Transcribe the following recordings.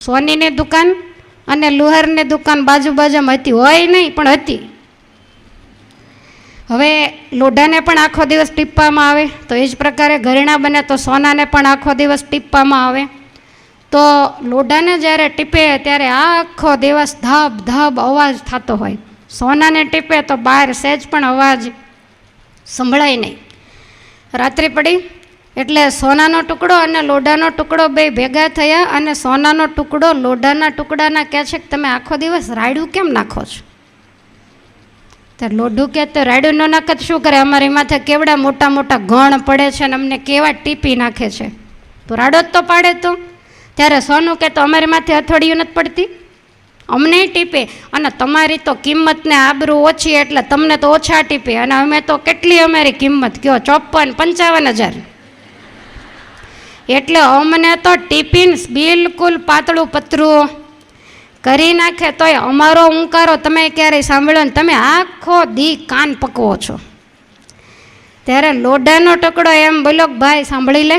સોનીની દુકાન અને લુહારની દુકાન બાજુ બાજુમાં હતી. હોય નહીં, પણ હતી. હવે લોઢાને પણ આખો દિવસ ટીપવામાં આવે, તો એ જ પ્રકારે ઘરેણા બને તો સોનાને પણ આખો દિવસ ટીપવામાં આવે. તો લોઢાને જ્યારે ટીપે ત્યારે આખો દિવસ ધબ ધબ અવાજ થતો હોય. સોનાને ટીપે તો બહાર સહેજ પણ અવાજ સંભળાય નહીં. રાત્રિ પડી એટલે સોનાનો ટુકડો અને લોઢાનો ટુકડો બે ભેગા થયા અને સોનાનો ટુકડો લોઢાના ટુકડાના કહે છે કે તમે આખો દિવસ રાયડું કેમ નાખો છો? તો લોઢું કે તો રાયડું ન નાખે તો શું કરે? અમારી માથે કેવડા મોટા મોટા ગણ પડે છે અને અમને કેવા ટીપી નાખે છે? તો રાડો જ તો પાડે તો. ત્યારે સોનું કે તો અમારી માથે અથડિયું નથી પડતી? અમને ટીપે. અને તમારી તો કિંમતને આબરૂ ઓછી, એટલે તમને તો ઓછા ટીપે. અને અમે તો કેટલી અમારી કિંમત? કયો ચોપન પંચાવન હજાર. એટલે અમને તો ટિફિન બિલકુલ પાતળું પતરું કરી નાખે તોય અમારો ઉંકારો તમે ક્યારેય સાંભળ્યો ને તમે આખો દી કાન પકવો છો. ત્યારે લોઢાનો ટુકડો એમ બોલો ભાઈ, સાંભળી લે.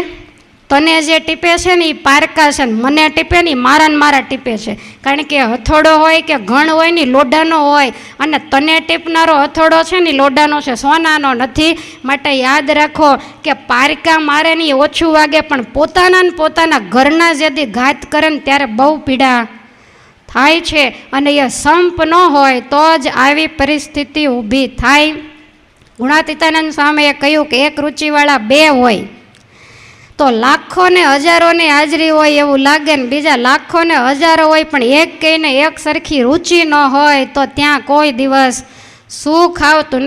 તને જે ટીપે છે ને એ પારકા છે ને મને ટીપે ને મારા ને મારા ટીપે છે. કારણ કે હથોડો હોય કે ઘણ હોય ને લોઢાનો હોય અને તને ટીપનારો હથોડો છે ને લોઢાનો છે. સોનાનો નથી. માટે યાદ રાખો કે પારકા મારે ને ઓછું વાગે પણ પોતાના ને પોતાના ઘરના જેથી ઘાત કરે ને ત્યારે બહુ પીડા થાય છે. અને એ સંપ ન હોય તો જ આવી પરિસ્થિતિ ઊભી થાય. ગુણાતીતાનંદ સ્વામીએ કહ્યું કે એક રુચિવાળા બે હોય. તો લાખો ને હજારોની હાજરી હોય એવું લાગે ને બીજા લાખો ને હજારો હોય, પણ એક કહીને એક સરખી રુચિ ન હોય તો ત્યાં કોઈ દિવસ સુખ આવતું